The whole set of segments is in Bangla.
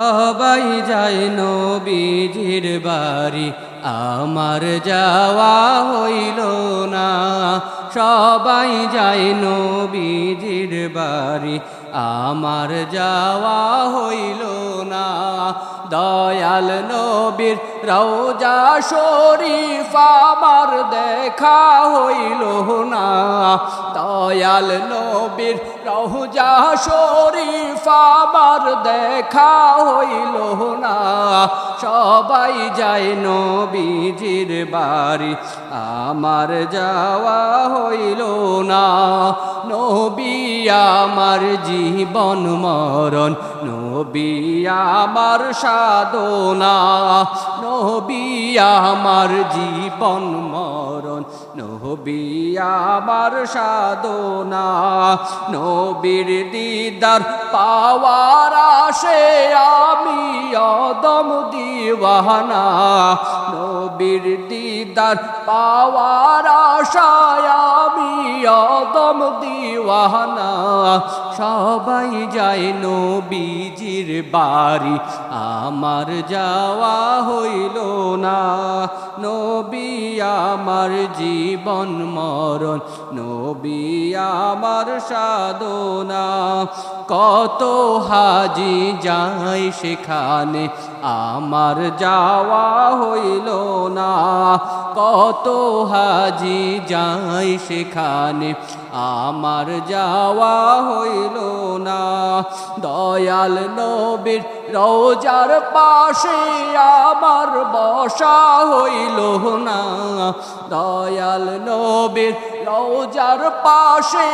সবাই যায় নবীজির বাড়ি। আমার যাওয়া হইল না। সবাই যায় নবীজির বাড়ি। আমার যাওয়া হইল না। দয়াল নবীর রওজা শরীফ দেখা হইল না। দয়াল নবীর রওজা শরীফ আমার দেখা হইল না। সবাই যায় নবীজির বাড়ি, আমার যাওয়া হইল না। নবী আমার জীবন মরণ নবী আমার সাধনা, নবী আমার জীবন মরণ, নবী আমার সাধনা, নবীর দিদার পাওয়ার আসে আমি অদম দিওয়ানা, নবীর দিদার পাওয়ার আশায় দিওয়ানা, সবাই যায় নবীজির বাড়ি। আমার যাওয়া হইল না, নবী আমার জীবন মরণ, নবী আমার সাধনা। কত হাজি যাই সেখানে, আমার যাওয়া হইল না। কত হাজি যাই সেখানে আমার যাওয়া হইল না। দয়াল নবীর রোজার পাশে আমার বসা হইল না। দয়াল নবীর রোজার পাশে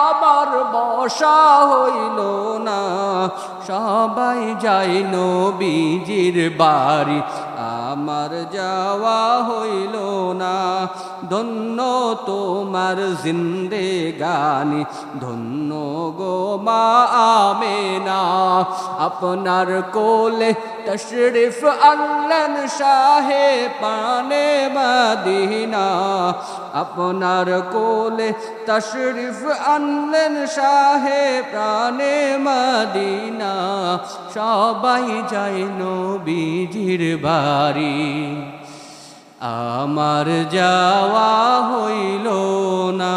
আমার বসা হইল না। সবাই যাই নবীজির বাড়ি, আমার যাওয়া হইল না। ধন্য তোমার জিন্দে গানি, ধন্য গো মা আমেনা। আপনার কোলে তশরিফ আনলেন শাহে পানে মদিনা। আপনার কোলে তশরিফ আনলেন শাহে প্রাণে মদিনা। সবাই যায় নবীজির বাড়ি। আমার যাওয়া হইল না।